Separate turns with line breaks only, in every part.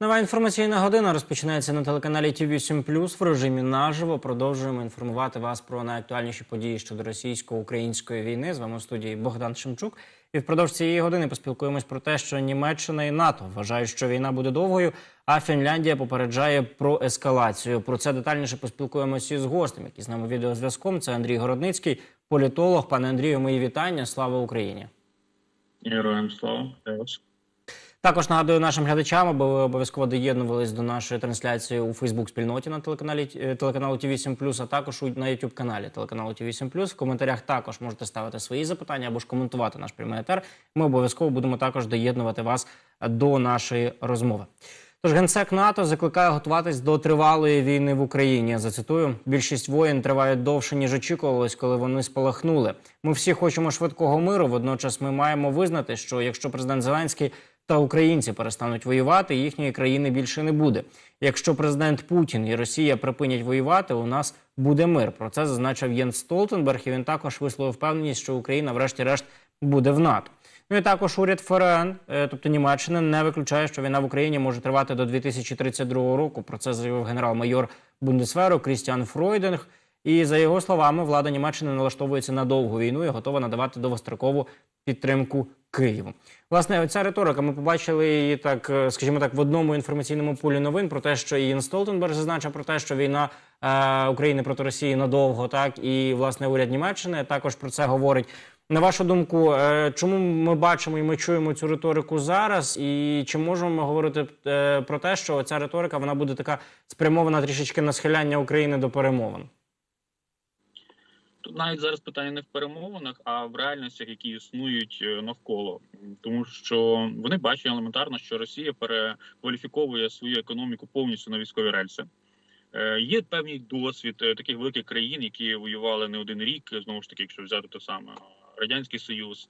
Нова інформаційна година розпочинається на телеканалі ТВ 7 в режимі наживо. Продовжуємо інформувати вас про найактуальніші події щодо російсько-української війни. З вами у студії Богдан Шемчук. І впродовж цієї години поспілкуємось про те, що Німеччина і НАТО вважають, що війна буде довгою, а Фінляндія попереджає про ескалацію. Про це детальніше поспілкуємося із гостем, який з нами відеозв'язком. Це Андрій Городницький, політолог. Пане Андрію, мої вітання. Слава Україні!
Героям слава.
Також нагадую нашим глядачам, аби ви обов'язково доєднувались до нашої трансляції у Фейсбук-спільноті на телеканалі е, телеканалу ТВ 7 а також на youtube каналі телеканалу ТВ 7 В коментарях також можете ставити свої запитання або ж коментувати наш прямий етер. Ми обов'язково будемо також доєднувати вас до нашої розмови. Тож генсек НАТО закликає готуватись до тривалої війни в Україні. Зацитую: більшість воєн тривають довше ніж очікувалось, коли вони спалахнули. Ми всі хочемо швидкого миру. Водночас ми маємо визнати, що якщо президент Зеленський та українці перестануть воювати, їхньої країни більше не буде. Якщо президент Путін і Росія припинять воювати, у нас буде мир. Про це зазначив Єнс Столтенберг. І він також висловив впевненість, що Україна, врешті-решт, буде в НАТО. Ну і також уряд ФРН, е, тобто Німеччини, не виключає, що війна в Україні може тривати до 2032 року. Про це заявив генерал-майор Бундесверу Крістіан Фройдинг. І за його словами, влада Німеччини налаштовується на довгу війну і готова надавати довгострокову підтримку Києву. Власне, ця риторика. Ми побачили її так, е, скажімо так, в одному інформаційному полі новин про те, що Ієн Столтенберг зазначив про те, що війна е, України проти Росії надовго, так і власне уряд Німеччини також про це говорить. На вашу думку, е, чому ми бачимо і ми чуємо цю риторику зараз? І чи можемо ми говорити е, про те, що ця риторика вона буде така спрямована трішечки на схиляння України до перемовин?
Тут навіть зараз питання не в перемовинах, а в реальностях, які існують е, навколо, тому що вони бачать елементарно, що Росія перекваліфіковує свою економіку повністю на військові рельси. Е, Є певний досвід е, таких великих країн, які воювали не один рік. Знову ж таки, якщо взяти те саме радянський союз,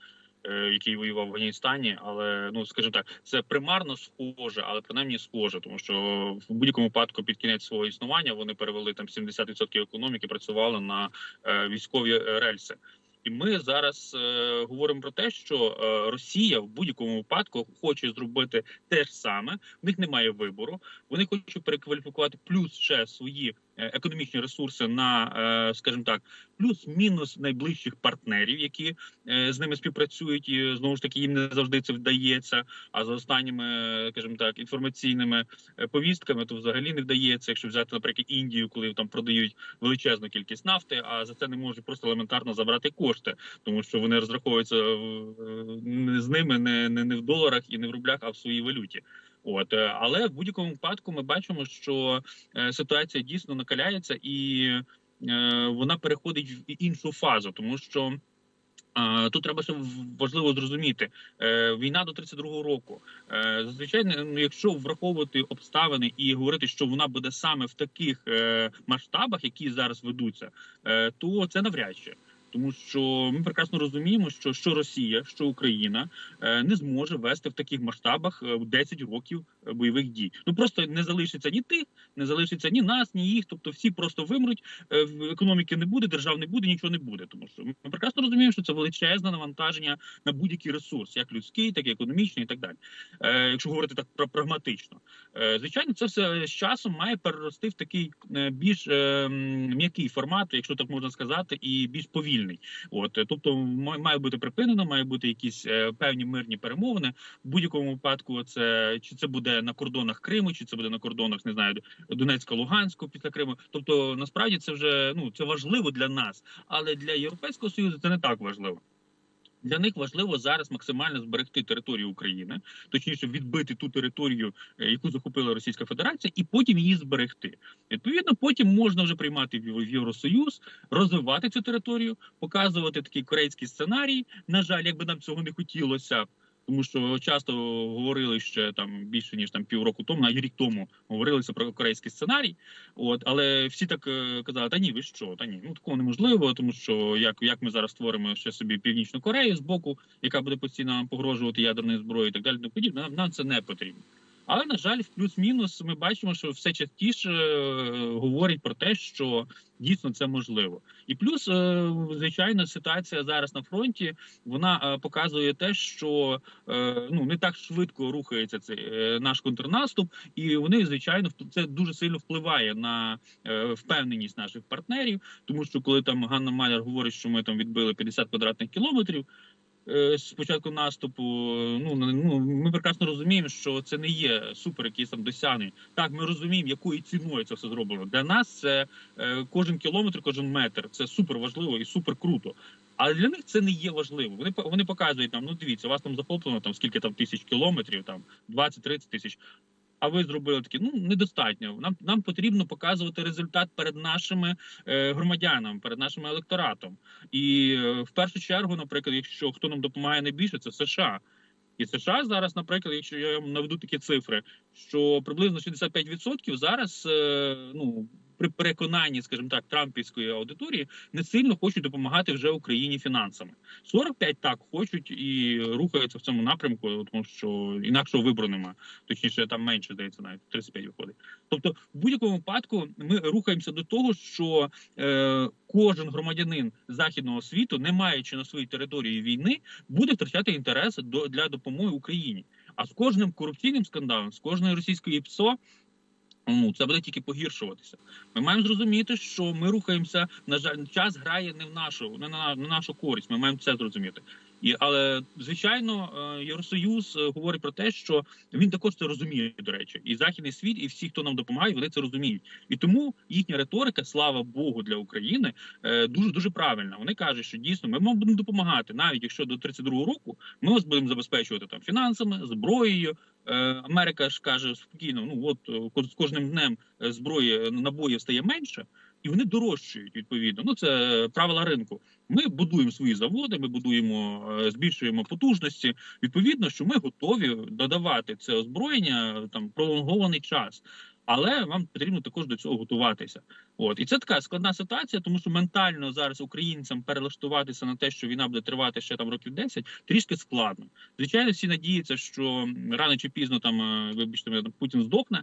який воював в Афганістані, але ну скажімо так, це примарно схоже, але принаймні схоже, тому що в будь-якому випадку під кінець свого існування вони перевели там 70% економіки, працювали на е, військові е, рельси. І ми зараз е, говоримо про те, що е, Росія в будь-якому випадку хоче зробити те ж саме. В них немає вибору. Вони хочуть перекваліфікувати плюс ще свої е, економічні ресурси на, е, скажімо так, плюс-мінус найближчих партнерів, які е, з ними співпрацюють, і знову ж таки їм не завжди це вдається. А за останніми, е, скажімо так, інформаційними е, повістками, то взагалі не вдається. Якщо взяти, наприклад, Індію, коли там продають величезну кількість нафти, а за це не можуть просто елементарно забрати кошти, тому що вони розраховуються е, з ними не, не в доларах і не в рублях, а в своїй валюті. От е, але в будь-якому випадку ми бачимо, що е, ситуація дійсно накаляється і е, вона переходить в іншу фазу, тому що. Тут треба ще важливо зрозуміти війна до 32-го року. Зазвичай, ну, якщо враховувати обставини і говорити, що вона буде саме в таких масштабах, які зараз ведуться, то це навряд чи. Тому що ми прекрасно розуміємо, що що Росія, що Україна е, не зможе вести в таких масштабах е, 10 років е, бойових дій. Ну просто не залишиться ні тих, не залишиться ні нас, ні їх. Тобто всі просто вимруть. е, економіки не буде, держав не буде, нічого не буде. Тому що ми прекрасно розуміємо, що це величезне навантаження на будь-який ресурс, як людський, так і економічний, і так далі. Е, якщо говорити так про прагматично, е, звичайно, це все з часом має перерости в такий е, більш е, м'який формат, якщо так можна сказати, і більш повільний. От е, тобто, ма- має бути припинено, має бути якісь е, певні мирні перемовини. В будь-якому випадку, це чи це буде на кордонах Криму, чи це буде на кордонах, не знаю, Донецька, Луганську після Криму. Тобто, насправді це вже ну це важливо для нас, але для Європейського союзу це не так важливо. Для них важливо зараз максимально зберегти територію України, точніше відбити ту територію, е, яку захопила Російська Федерація, і потім її зберегти. Відповідно, потім можна вже приймати в в Євросоюз, розвивати цю територію, показувати такий корейський сценарій. На жаль, якби нам цього не хотілося. Тому що часто говорили ще там більше ніж там півроку тому, навіть рік тому говорилися про корейський сценарій. От але всі так е, казали: та ні, ви що? Та ні, ну такого неможливо, тому що як, як ми зараз створимо ще собі північну Корею з боку, яка буде постійно нам погрожувати ядерною зброєю, і так далі. подібне, нам, нам це не потрібно. Але на жаль, в плюс-мінус ми бачимо, що все частіше е, говорять про те, що дійсно це можливо. І плюс, е, звичайно, ситуація зараз на фронті вона е, показує те, що ну не так швидко рухається цей наш контрнаступ, і вони звичайно це дуже сильно впливає на впевненість наших партнерів. Тому що коли там Ганна Маляр говорить, що ми там відбили 50 квадратних кілометрів. Е, З початку наступу, ну ну ми прекрасно розуміємо, що це не є супер якісь там досягнення. Так, ми розуміємо, якою ціною це все зроблено. Для нас це е, кожен кілометр, кожен метр. Це супер важливо і супер круто. Але для них це не є важливо. Вони вони показують нам, Ну дивіться, у вас там захоплено там скільки там тисяч кілометрів, там 20-30 тисяч. А ви зробили такі, ну недостатньо. Нам нам потрібно показувати результат перед нашими е, громадянами, перед нашим електоратом. І е, в першу чергу, наприклад, якщо хто нам допомагає найбільше, це США. І США зараз, наприклад, якщо я вам наведу такі цифри, що приблизно 65% зараз е, ну при переконанні, скажімо так, трампівської аудиторії не сильно хочуть допомагати вже Україні фінансами. 45 так хочуть і рухаються в цьому напрямку, тому що інакшого вибору немає. Точніше, там менше здається, навіть 35 виходить. Тобто, в будь-якому випадку ми рухаємося до того, що е, кожен громадянин західного світу, не маючи на своїй території війни, буде втрачати інтерес до для допомоги Україні. А з кожним корупційним скандалом, з кожною російською ПСО, ну це буде тільки погіршуватися. Ми маємо зрозуміти, що ми рухаємося. На жаль, час грає не в нашу, не на, на нашу користь. Ми маємо це зрозуміти. І але звичайно, е, Євросоюз е, говорить про те, що він також це розуміє. До речі, і західний світ, і всі, хто нам допомагає, вони це розуміють. І тому їхня риторика, слава Богу, для України дуже дуже правильна. Вони кажуть, що дійсно ми будемо допомагати, навіть якщо до 32-го року ми вас будемо забезпечувати там фінансами, зброєю. Е, Америка ж каже спокійно: ну от е, з кожним днем е, зброї е, набоїв стає менше, і вони дорожчають відповідно. Ну це правила ринку. Ми будуємо свої заводи, ми будуємо, е, збільшуємо потужності. Відповідно, що ми готові додавати це озброєння там пролонгований час. Але вам потрібно також до цього готуватися. От і це така складна ситуація, тому що ментально зараз українцям перелаштуватися на те, що війна буде тривати ще там років 10, трішки складно. Звичайно, всі надіються, що рано чи пізно там, е, вибачте, Путін здохне,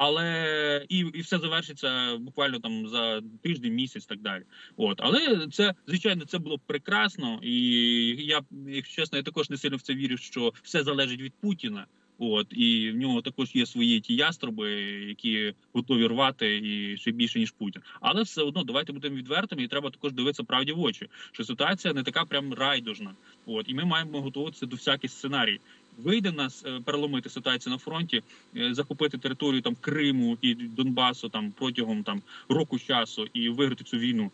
але і, і все завершиться буквально там за тиждень, місяць, так далі. От, але це звичайно це було б прекрасно, і я, якщо чесно, я також не сильно в це вірю, що все залежить від Путіна. От і в нього також є свої ті яструби, які готові рвати і ще більше ніж Путін. Але все одно давайте будемо відвертими, і треба також дивитися правді в очі, що ситуація не така прям райдужна. От і ми маємо готуватися до всяких сценарій. Вийде нас е, переломити ситуацію на фронті, е, захопити територію там Криму і Донбасу там протягом там року часу і виграти цю війну.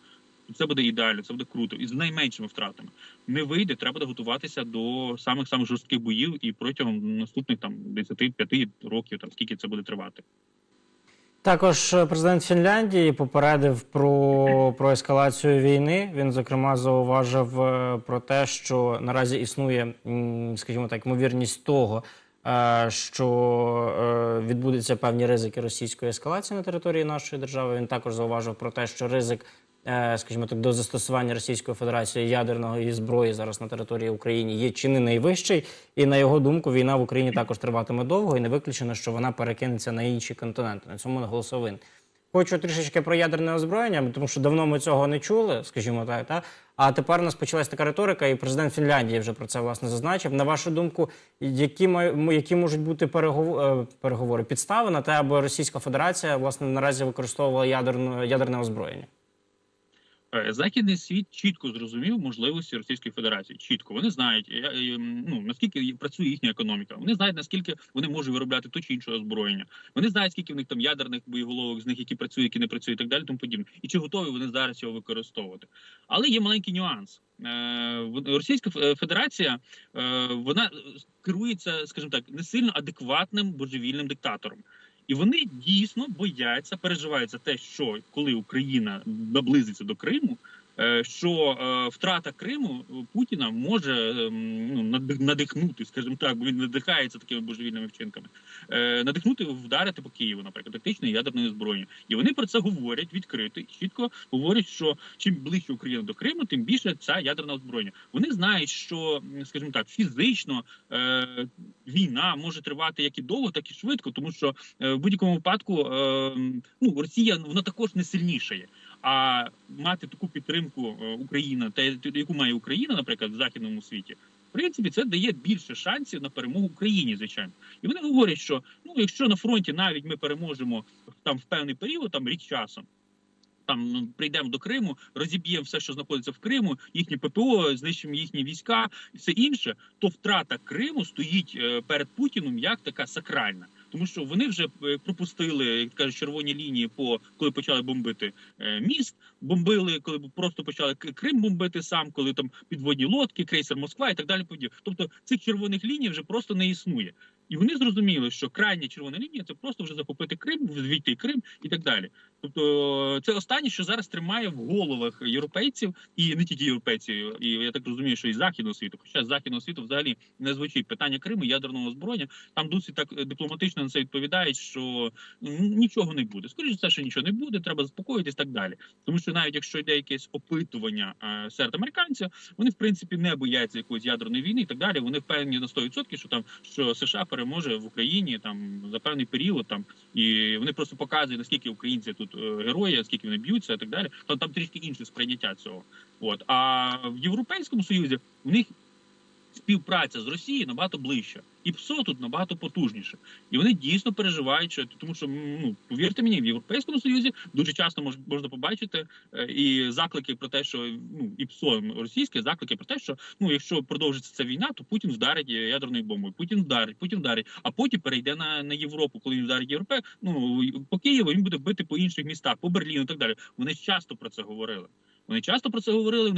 Це буде ідеально, це буде круто і з найменшими втратами. Не вийде, треба готуватися до самих самих жорстких боїв і протягом наступних там 10-5 років, там скільки це буде тривати.
Також е, президент Фінляндії попередив про, про ескалацію війни. Він зокрема зауважив е, про те, що наразі існує, скажімо так, ймовірність того, е, що відбудуться певні ризики російської ескалації на території нашої держави. Він також зауважив про те, що ризик, скажімо так, до застосування Російської Федерації ядерної зброї зараз на території України є чи не найвищий. І на його думку, війна в Україні також триватиме довго, і не виключено, що вона перекинеться на інші континенти. На цьому наголосив він. Хочу трішечки про ядерне озброєння, тому що давно ми цього не чули, скажімо так. Та? А тепер у нас почалась така риторика, і президент Фінляндії вже про це власне зазначив. На вашу думку, які які можуть бути переговори, переговори підстави на те, аби Російська Федерація власне наразі використовувала ядерне, ядерне озброєння?
Е, Західний світ чітко зрозумів можливості Російської Федерації. Чітко вони знають, ну наскільки працює їхня економіка. Вони знають наскільки вони можуть виробляти то чи інше озброєння. Вони знають, скільки в них там ядерних боєголовок, з них які працюють, які не працюють, і так далі, тому подібне. І чи готові вони зараз його використовувати? Але є маленький нюанс. Е, Російська Федерація е, вона керується, скажімо так, не сильно адекватним божевільним диктатором. І вони дійсно бояться, переживають за те, що коли Україна наблизиться до Криму, що е, втрата Криму Путіна може ем, ну, надих- надихнути, скажімо так, бо він надихається такими божевільними вчинками, е, надихнути вдарити по Києву, наприклад, тактичною ядерною зброєю. І вони про це говорять відкрито чітко говорять, що чим ближче Україна до Криму, тим більше ця ядерна озброєння. Вони знають, що, скажімо так, фізично е, війна може тривати як і довго, так і швидко, тому що е, в будь-якому випадку е, ну Росія вона також не сильнішає. А мати таку підтримку е, Україна, та яку має Україна, наприклад, в західному світі, в принципі, це дає більше шансів на перемогу Україні, звичайно. І вони говорять, що ну, якщо на фронті навіть ми переможемо там в певний період, там рік часом. Там ну, прийдемо до Криму, розіб'ємо все, що знаходиться в Криму, їхні ППО, знищимо їхні війська і все інше. То втрата Криму стоїть е, перед Путіном як така сакральна, тому що вони вже е, пропустили, як кажуть, червоні лінії по коли почали бомбити е, міст, бомбили, коли просто почали Крим бомбити сам, коли там підводні лодки, крейсер Москва і так далі. подібне. Тобто цих червоних ліній вже просто не існує. І вони зрозуміли, що крайня червона лінія це просто вже захопити Крим, звідти Крим і так далі. Тобто це останнє, що зараз тримає в головах європейців, і не тільки європейців, і я так розумію, що і західного світу. Хоча західного світу взагалі не звучить питання Криму, ядерного озброєння. Там досить так е, дипломатично на це відповідають, що нічого не буде. Скоріше все, що нічого не буде, треба заспокоїтись і так далі. Тому що навіть якщо йде якесь опитування е, серед американців, вони в принципі не бояться якоїсь ядерної війни і так далі. Вони впевнені на 100%, що там що США переможе в Україні там за певний період. Там і вони просто показують наскільки українці тут е, герої, скільки вони б'ються, і так далі. Там там трішки інше сприйняття цього. От а в Європейському Союзі в них співпраця з Росією набагато ближча, і ПСО тут набагато потужніше. І вони дійсно переживають, що тому, що ну повірте мені, в Європейському Союзі дуже часто мож, можна побачити е, і заклики про те, що ну і ПСО російське заклики про те, що ну якщо продовжиться ця війна, то Путін вдарить ядерною бомбою. Путін вдарить, Путін вдарить, а потім перейде на, на Європу, коли він вдарить Європе. Ну по Києву він буде бити по інших містах, по Берліну і так далі. Вони часто про це говорили. Вони часто про це говорили.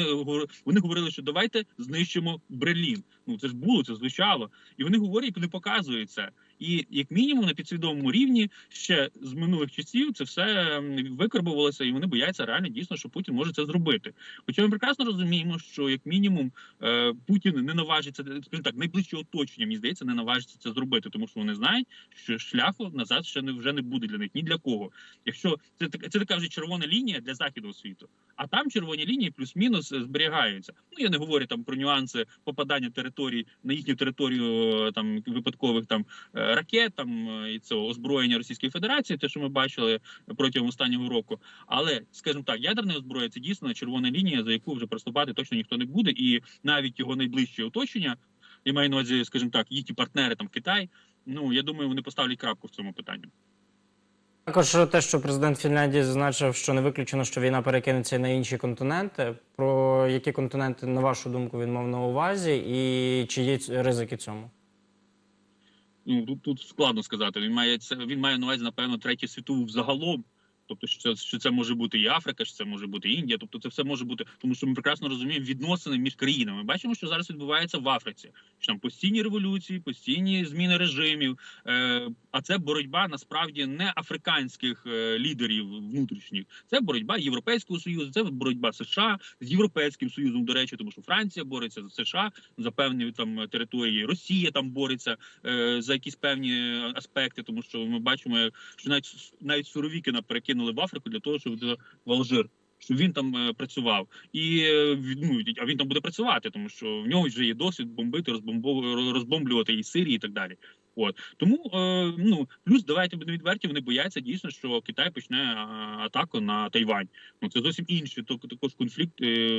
Вони говорили, що давайте знищимо Берлін. Ну це ж було, це звучало, і вони говорять, вони показують це. І як мінімум на підсвідомому рівні ще з минулих часів це все м, викарбувалося, і вони бояться реально дійсно, що Путін може це зробити. Хоча ми прекрасно розуміємо, що як мінімум е, Путін не наважиться скажімо так, найближче оточення, мені здається, не наважиться це зробити, тому що вони знають, що шляху назад ще не вже не буде для них ні для кого. Якщо це це така вже червона лінія для західного світу, а там червоні лінії плюс-мінус е, зберігаються. Ну я не говорю там про нюанси попадання територій на їхню територію е, там випадкових там е, ракет, там е, і цього озброєння Російської Федерації, те, що ми бачили протягом останнього року. Але скажімо так, ядерна зброя це дійсно червона лінія, за яку вже приступати точно ніхто не буде, і навіть його найближче оточення, я маю на увазі, скажімо так, їхні партнери там Китай. Ну я думаю, вони поставлять крапку в цьому питанні.
Також те, що президент Фінляндії зазначив, що не виключено, що війна перекинеться на інші континенти. Про які континенти, на вашу думку, він мав на увазі, і чи є ризики цьому?
Ну тут, тут складно сказати. Він має це. Він має на увазі, напевно, третю світову взагалом. Тобто, що це, що це може бути і Африка, що це може бути Індія. Тобто, це все може бути, тому що ми прекрасно розуміємо відносини між країнами. Ми бачимо, що зараз відбувається в Африці. Що там постійні революції, постійні зміни режимів. Е, а це боротьба насправді не африканських е, лідерів внутрішніх. Це боротьба Європейського союзу, це боротьба США з Європейським Союзом. До речі, тому що Франція бореться за США за певні там території. Росія там бореться е, за якісь певні аспекти, тому що ми бачимо, що навіть навіть суровікина перекинули в Африку для того, щоб в Алжир. Щоб він там е, працював, і е, ну, а він там буде працювати, тому що в нього вже є досвід бомбити, розбомблювати і Сирії, і так далі. От тому е, ну плюс давайте будемо відверті. Вони бояться дійсно, що Китай почне атаку на Тайвань. Ну це зовсім інший також конфлікт е,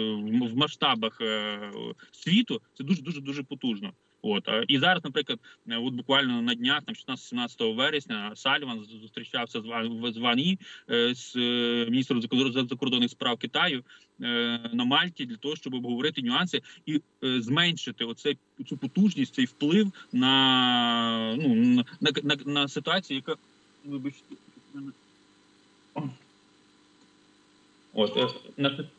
в масштабах е, світу. Це дуже дуже дуже потужно. От і зараз, наприклад, е, от буквально на днях, там 16-17 вересня, Саліван зустрічався з Ван з Ван Ї, е, з е, міністром закордонних справ Китаю на Мальті для того, щоб обговорити нюанси і зменшити оце цю потужність, цей вплив на ну на, на, на, ситуацію, яка вибачте. От на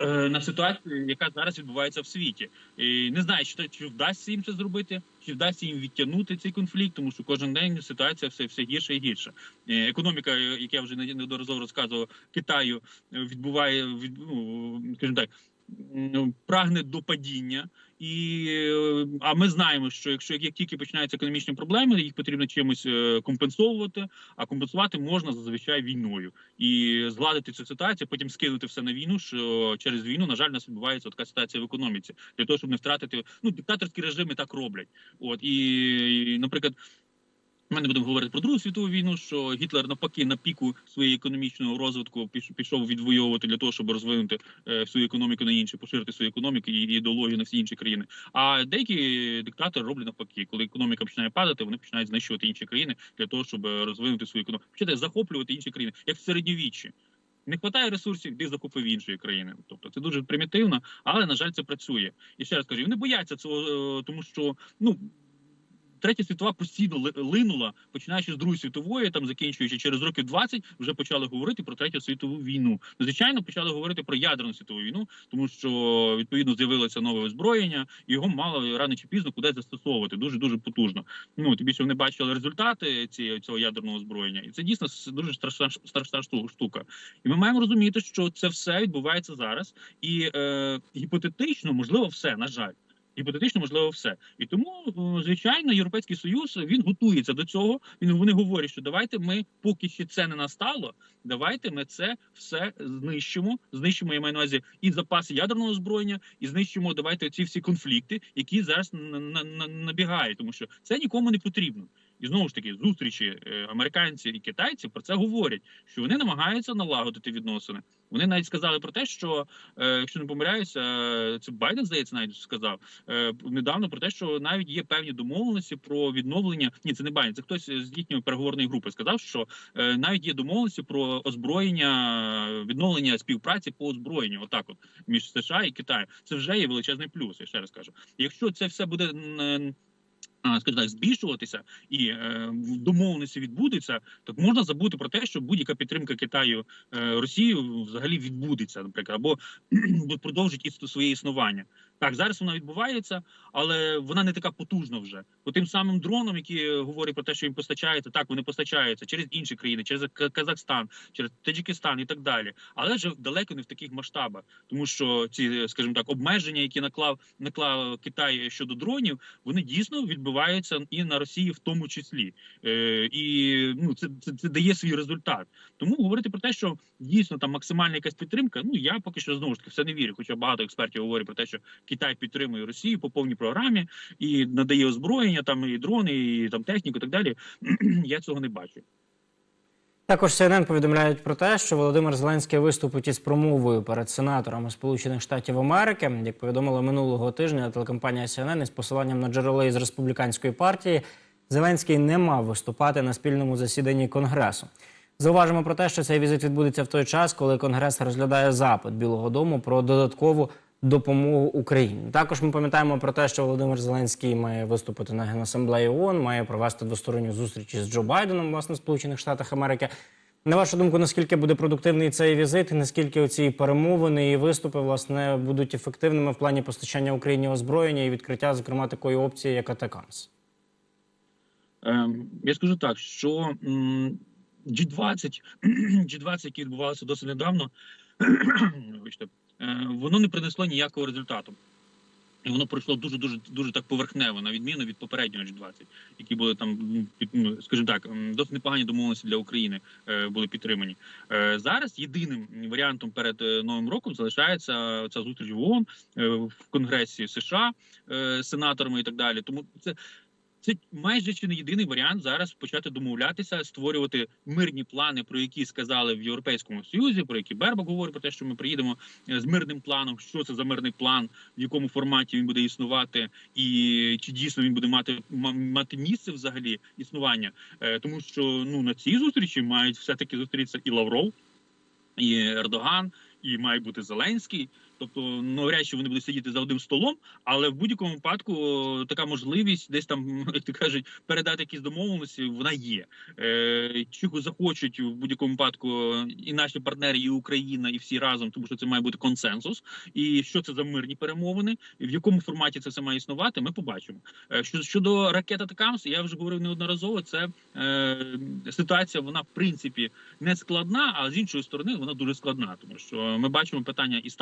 на ситуацію, яка зараз відбувається в світі, і не знаю, чи, чи вдасться їм це зробити, чи вдасться їм відтягнути цей конфлікт, тому що кожен день ситуація все все гірше і гірше. Е, Економіка, е, як я вже не- неодноразово розказував, Китаю е, відбуває від, ну, скажімо так. Прагне до падіння, і е, а ми знаємо, що якщо як тільки починаються економічні проблеми, їх потрібно чимось е, компенсовувати. А компенсувати можна зазвичай війною і згладити цю ситуацію, потім скинути все на війну. Що через війну, на жаль, у нас відбувається така ситуація в економіці для того, щоб не втратити ну диктаторські режими так роблять. От і, і наприклад. Ми не будемо говорити про Другу світову війну, що Гітлер навпаки на піку своєї економічного розвитку піш- пішов відвоювати для того, щоб розвинути е, свою економіку на інші, поширити свою економіку і ідеологію на всі інші країни. А деякі диктатори роблять навпаки, коли економіка починає падати, вони починають знищувати інші країни для того, щоб е, розвинути свою економіку. Почати захоплювати інші країни, як в середньовіччі. Не вистачає ресурсів, де захопив іншої країни. Тобто це дуже примітивно, але на жаль, це працює. І ще раз кажу, вони бояться цього, е, тому що ну. Третя світова постійно линула, починаючи з Другої світової, там закінчуючи через років 20, вже почали говорити про третю світову війну. Ну, Звичайно, почали говорити про ядерну світову війну, тому що відповідно з'явилося нове озброєння, і його мало рано чи пізно кудись застосовувати дуже дуже потужно. Ну тобі що вони бачили результати цієї цього ядерного озброєння, і це дійсно дуже страшна страшна штука. І ми маємо розуміти, що це все відбувається зараз, і е, гіпотетично можливо все на жаль. Гіпотетично можливо все, і тому е, звичайно європейський союз він готується до цього. Він вони говорять, що давайте ми, поки ще це не настало, давайте ми це все знищимо. Знищимо я маю на увазі і запаси ядерного озброєння, і знищимо давайте ці всі конфлікти, які зараз на- на- на- набігають, тому що це нікому не потрібно. І знову ж таки, зустрічі е, американці і китайці про це говорять, що вони намагаються налагодити відносини. Вони навіть сказали про те, що е, якщо не помиляюся, е, це Байден здається, навіть сказав недавно про те, що навіть є певні домовленості про відновлення. Ні, це не Байден, це хтось з їхньої переговорної групи сказав, що навіть є домовленості про озброєння, відновлення співпраці по озброєнню. Отак, от між США і Китаєм. Це вже є величезний плюс. Я ще раз кажу. Якщо це все буде. М, Скажімо так, збільшуватися і е, домовленості відбудеться, так можна забути про те, що будь-яка підтримка Китаю е, Росії взагалі відбудеться, наприклад, або продовжить іс- своє існування. Так, зараз вона відбувається, але вона не така потужна вже. По тим самим дронам, які говорять про те, що їм постачається, так вони постачаються через інші країни, через Казахстан, через Таджикистан і так далі. Але вже далеко не в таких масштабах, тому що ці, скажімо так, обмеження, які наклав наклав Китай щодо дронів, вони дійсно відбуваються і на Росії, в тому числі. Е, і ну це, це, це дає свій результат. Тому говорити про те, що дійсно там максимальна якась підтримка. Ну я поки що знову ж таки все не вірю. Хоча багато експертів говорять про те, що Китай підтримує Росію по повній програмі і надає озброєння, там і дрони, і там техніку, і так далі. Я цього не бачу.
Також CNN повідомляють про те, що Володимир Зеленський виступить із промовою перед сенаторами Сполучених Штатів Америки. Як повідомила минулого тижня телекомпанія CNN із посиланням на джерела із республіканської партії, Зеленський не мав виступати на спільному засіданні Конгресу. Зауважимо про те, що цей візит відбудеться в той час, коли Конгрес розглядає запит Білого Дому про додаткову допомогу Україні. Також ми пам'ятаємо про те, що Володимир Зеленський має виступити на генасамблеї ООН, має провести двосторонню зустріч із Джо Байденом, власне, в Сполучених Штатах Америки. На вашу думку, наскільки буде продуктивний цей візит, наскільки оці перемовини і виступи власне будуть ефективними в плані постачання Україні озброєння і відкриття, зокрема, такої опції, як Атакамс?
Ем, я скажу так, що м, G20, G20, які відбувалися досить недавно, вибачте, воно не принесло ніякого результату. І воно пройшло дуже дуже дуже так поверхнево, на відміну від попереднього G20, які були там, скажімо так, досить непогані домовленості для України е, були підтримані. Е, Зараз єдиним варіантом перед е, новим роком залишається ця зустріч в ООН е, в Конгресі США е, з сенаторами і так далі. Тому це це майже чи не єдиний варіант зараз почати домовлятися, створювати мирні плани, про які сказали в Європейському Союзі, про які Бербак говорить про те, що ми приїдемо е, з мирним планом. Що це за мирний план, в якому форматі він буде існувати, і чи дійсно він буде мати мати місце взагалі існування, Е, тому що ну на цій зустрічі мають все таки зустрітися і Лавров, і Ердоган, і має бути Зеленський. Тобто, навряд чи вони будуть сидіти за одним столом, але в будь-якому випадку така можливість десь там, як то кажуть, передати якісь домовленості, вона є. Е, чого захочуть в будь-якому випадку і наші партнери, і Україна, і всі разом, тому що це має бути консенсус. І що це за мирні перемовини, і в якому форматі це все має існувати, ми побачимо. Е, Що щодо ракет Атакамс, я вже говорив неодноразово. Це е, ситуація, вона в принципі не складна, а з іншої сторони вона дуже складна, тому що ми бачимо питання і з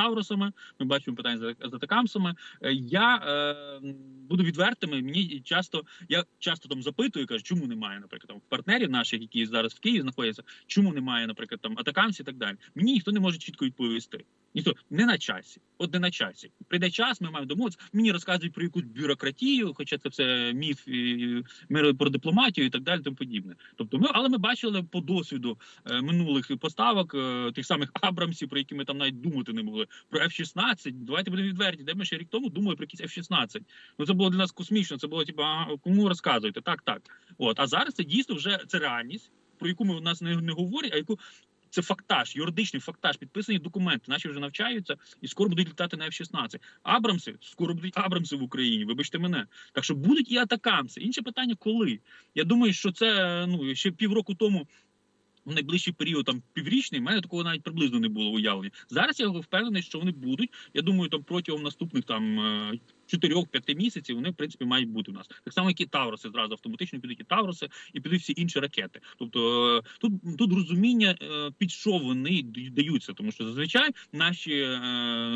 Тавросами, ми бачимо питання з- Атакамсами. Е, Я е, буду відвертими. Мені часто я часто там запитую, кажу, чому немає, наприклад, там партнерів наших, які зараз в Києві знаходяться, чому немає, наприклад, там атакамсів і так далі. Мені ніхто не може чітко відповісти. Ніхто не на часі, от не на часі. Прийде час, ми маємо домовитися. Мені розказують про якусь бюрократію, хоча це все міф і ми про дипломатію і так далі, тому подібне. Тобто, ми, але ми бачили по досвіду е, минулих поставок е, тих самих Абрамсів, про які ми там навіть думати не могли. Про F-16, Давайте будемо відверті. Де ми ще рік тому думали про якісь F-16. Ну це було для нас космічно. Це було типу, а, кому розказуєте? Так, так. От а зараз це дійсно вже це реальність, про яку ми у нас не, не говорять, а яку. Це фактаж, юридичний фактаж, підписані документи. Наші вже навчаються і скоро будуть літати на F-16. Абрамси, скоро будуть Абрамси в Україні. Вибачте мене. Так що будуть і атакамси. Інше питання, коли я думаю, що це ну ще півроку тому. В найближчий період, там піврічний, в мене такого навіть приблизно не було уявлення. Зараз я впевнений, що вони будуть. Я думаю, там протягом наступних там е, 4-5 місяців вони в принципі мають бути у нас. Так само, як і Тавроси зразу автоматично підуть і Тавроси, і підуть всі інші ракети. Тобто е, тут тут розуміння е, під що вони даються, тому що зазвичай наші е,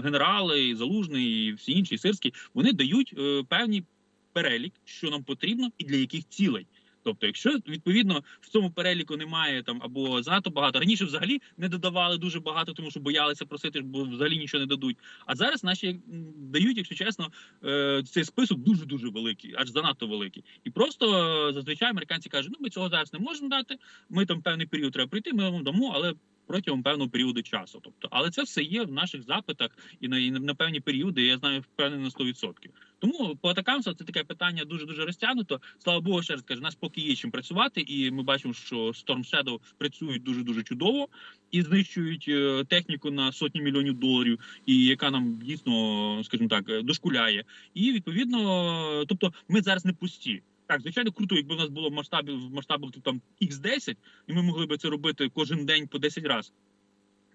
генерали, і залужний і всі інші і сирські, вони дають е, певний перелік, що нам потрібно і для яких цілей. Тобто, якщо відповідно в цьому переліку немає там або занадто багато раніше, взагалі не додавали дуже багато, тому що боялися просити, бо взагалі нічого не дадуть. А зараз наші дають, якщо чесно, е, цей список дуже дуже великий, аж занадто великий. І просто е, зазвичай американці кажуть: ну ми цього зараз не можемо дати. Ми там певний період треба прийти. Ми вам дамо, але. Протягом певного періоду часу, тобто, але це все є в наших запитах і на і на певні періоди. Я знаю впевнений на 100%. Тому по атакамсу це таке питання дуже дуже розтягнуто. Слава Богу, ще раз кажу, нас поки є чим працювати, і ми бачимо, що Storm Shadow працюють дуже дуже чудово і знищують е, техніку на сотні мільйонів доларів, і яка нам дійсно, скажімо так, е, дошкуляє. І відповідно, тобто, ми зараз не пусті. Так, звичайно, круто, якби в нас було в масштабі в масштабах там X10, і ми могли би це робити кожен день по 10 разів.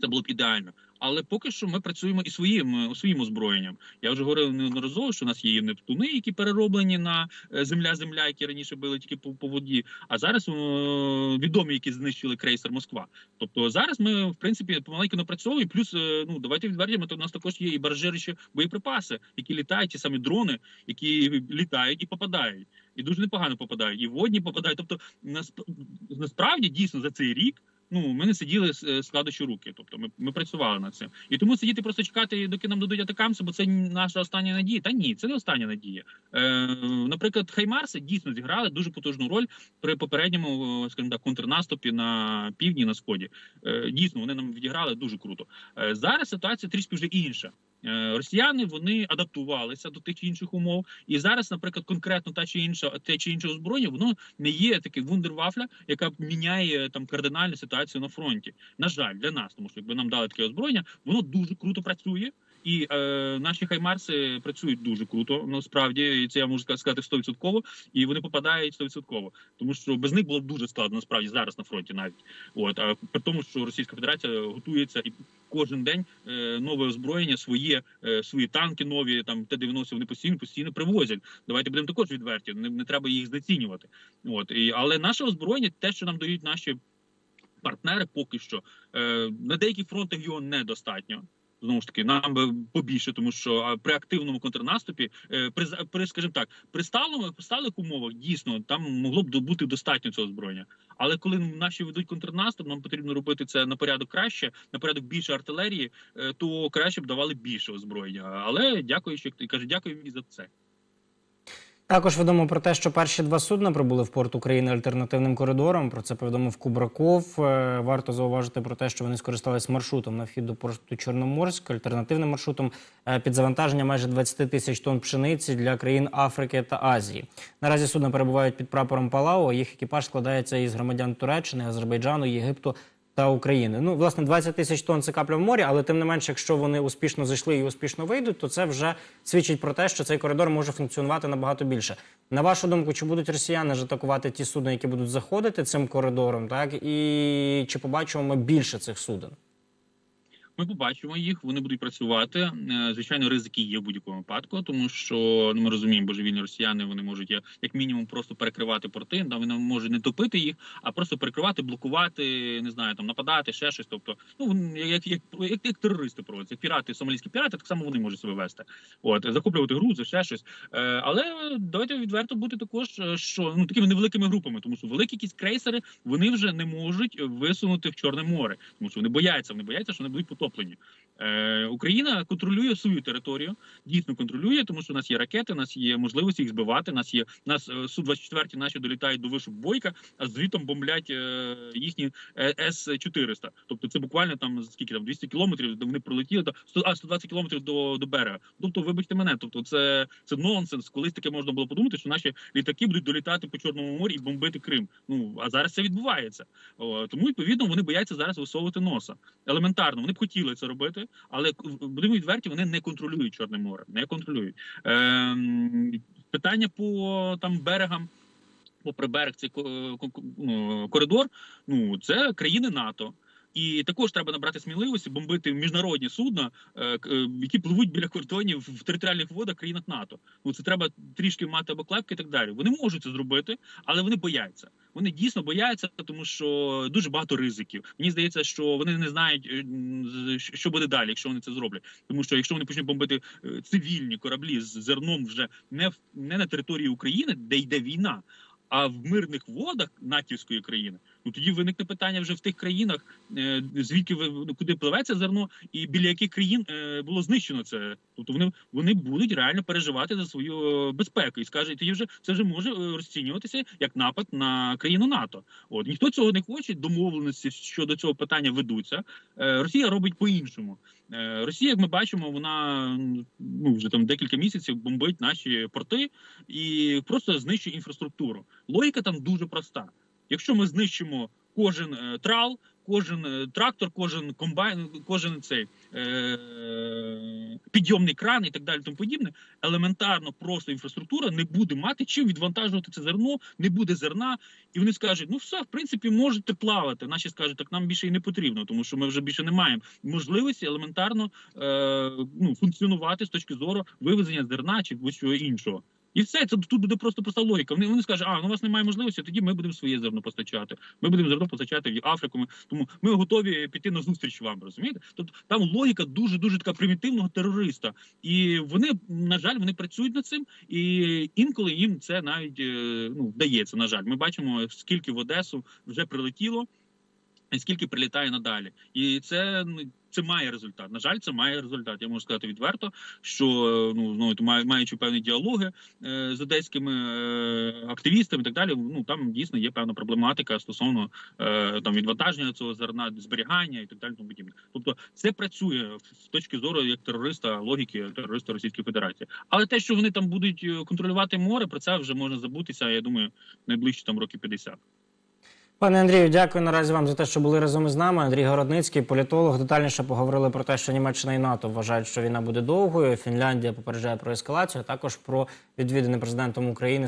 Це було б ідеально. Але поки що ми працюємо і своїм е, своїм озброєнням. Я вже говорив неодноразово, що у нас є нептуни, які перероблені на е, земля-земля, які раніше били тільки по, по воді. А зараз відомі, які знищили крейсер Москва. Тобто зараз ми в принципі помаленьку напрацьовуємо. Плюс е, ну давайте відвернемо, то у нас також є і баржирищі боєприпаси, які літають, ті самі дрони, які літають і попадають. І дуже непогано попадають, і водні попадають. Тобто, насп- насправді дійсно за цей рік. Ну, ми не сиділи з- складучи руки, тобто ми, ми працювали над цим. І тому сидіти просто чекати, доки нам дадуть атакамси, бо це наша остання надія. Та ні, це не остання надія. Е, наприклад, Хаймарси дійсно зіграли дуже потужну роль при попередньому, е, скажімо так, контрнаступі на півдні на сході. Е, дійсно, вони нам відіграли дуже круто. Е, зараз ситуація трішки вже інша. Е, Росіяни вони адаптувалися до тих чи інших умов, і зараз, наприклад, конкретно та чи інша те чи інше озброєння, воно не є таке вундервафля, яка міняє там кардинальну ситуацію на фронті. На жаль, для нас, тому що якби нам дали таке озброєння, воно дуже круто працює. І е, наші хаймарси працюють дуже круто. Насправді і це я можу сказати 100%, і вони попадають 100%. тому що без них було б дуже складно насправді зараз на фронті навіть. От а при тому, що Російська Федерація готується і кожен день е, нове озброєння, своє е, свої танки нові, там Т-90, вони постійно постійно привозять. Давайте будемо також відверті. Не, не треба їх знецінювати. От і але наше озброєння, те, що нам дають наші партнери, поки що е, на деяких фронтах його недостатньо. Знову ж таки, нам би побільше, тому що при активному контрнаступі, е, при при, скажімо так, при сталому при сталих умовах дійсно там могло б добути достатньо цього зброєння. Але коли наші ведуть контрнаступ, нам потрібно робити це на порядок краще, на порядок більше артилерії, е, то краще б давали більше озброєння. Але дякую, що ти каже, дякую мені за це.
Також відомо про те, що перші два судна прибули в порт України альтернативним коридором. Про це повідомив Кубраков. Е, Варто зауважити про те, що вони скористались маршрутом на вхід до порту Чорноморськ, альтернативним маршрутом е, під завантаження майже 20 тисяч тонн пшениці для країн Африки та Азії. Наразі судна перебувають під прапором Палау. Їх екіпаж складається із громадян Туреччини, Азербайджану, Єгипту та України. Ну, власне, 20 тисяч тонн це капля в морі, але тим не менше, якщо вони успішно зайшли і успішно вийдуть, то це вже свідчить про те, що цей коридор може функціонувати набагато більше. На вашу думку, чи будуть росіяни ж атакувати ті судна, які будуть заходити цим коридором, так і чи побачимо ми більше цих суден?
Ми побачимо їх, вони будуть працювати. Е, Звичайно, ризики є в будь-якому випадку, тому що ну, ми розуміємо, божевільні росіяни вони можуть як- як мінімум просто перекривати порти. Да, вони можуть не топити їх, а просто перекривати, блокувати, не знаю, там нападати, ще щось. Тобто, ну як, як, як, як терористи проводять, як пірати, сомалійські пірати, так само вони можуть себе вести. От захоплювати грузи, ще щось. Е, але давайте відверто бути також, е, що ну такими невеликими групами, тому що великі якісь крейсери вони вже не можуть висунути в Чорне море, тому що вони бояться, вони бояться, що вони будуть потоплені. Е, Україна контролює свою територію, дійсно контролює, тому що у нас є ракети, у нас є можливості їх збивати. У нас є у нас су 24 наші долітають до вишок бойка, а звітом бомблять е, їхні с 400 Тобто це буквально там скільки там 200 кілометрів, вони пролетіли до 100, а 120 кілометрів до, до берега. Тобто, вибачте мене, тобто це, це нонсенс. Колись таке можна було подумати, що наші літаки будуть долітати по чорному морі і бомбити Крим. Ну а зараз це відбувається. О, тому відповідно вони бояться зараз висовувати носа. Елементарно, вони б хотіли це робити, але будемо відверті, вони не контролюють Чорне море, не контролюють. Е, питання по там берегам. Попри берег цей ну, коридор, ну це країни НАТО. І також треба набрати сміливості бомбити міжнародні судна, е, е, які пливуть біля кордонів в територіальних водах країнах НАТО. Ну це треба трішки мати обклепки і так далі. Вони можуть це зробити, але вони бояться. Вони дійсно бояться, тому що дуже багато ризиків. Мені здається, що вони не знають, е, що буде далі, якщо вони це зроблять. Тому що якщо вони почнуть бомбити цивільні кораблі з зерном вже не в не на території України, де йде війна, а в мирних водах натівської країни, ну тоді виникне питання вже в тих країнах, е, звідки ну, куди пливе це зерно, і біля яких країн е, було знищено це. Тобто вони вони будуть реально переживати за свою безпеку і скажуть, тоді вже це вже може е, розцінюватися як напад на країну НАТО. От ніхто цього не хоче. Домовленості щодо цього питання ведуться. Росія робить по-іншому. Росія, як ми бачимо, вона ну вже там декілька місяців бомбить наші порти і просто знищує інфраструктуру. Логіка там дуже проста. Якщо ми знищимо кожен е, трал, кожен е, трактор, кожен комбайн, кожен цей е, підйомний кран і так далі, тому подібне, елементарно просто інфраструктура не буде мати чим відвантажувати це зерно, не буде зерна, і вони скажуть: ну все, в принципі, можете плавати. Наші скажуть, так нам більше і не потрібно, тому що ми вже більше не маємо можливості елементарно е, ну, функціонувати з точки зору вивезення зерна чи будь-чого іншого. І все, це тут буде просто проста логіка. Вони, вони скажуть, а ну у вас немає можливості, тоді ми будемо своє зерно постачати. Ми будемо зерно постачати в Африку. Ми, тому ми готові піти на зустріч вам. Розумієте? Тобто там логіка дуже дуже така примітивного терориста, і вони на жаль вони працюють над цим, і інколи їм це навіть е, ну вдається. На жаль, ми бачимо скільки в Одесу вже прилетіло, скільки прилітає надалі, і це ну. Це має результат. На жаль, це має результат. Я можу сказати відверто, що ну знову маю- маючи певні діалоги е, з одеськими е, активістами, і так далі. Ну там дійсно є певна проблематика стосовно е, там відвантаження цього зерна, зберігання і так далі. Тому подібне. Тобто, це працює з точки зору як терориста логіки терориста Російської Федерації. Але те, що вони там будуть контролювати море, про це вже можна забутися. Я думаю, найближчі там років 50.
Пане Андрію, дякую наразі вам за те, що були разом із нами. Андрій Городницький, політолог, детальніше поговорили про те, що Німеччина і НАТО вважають, що війна буде довгою. Фінляндія попереджає про ескалацію, а також про відвідини президентом України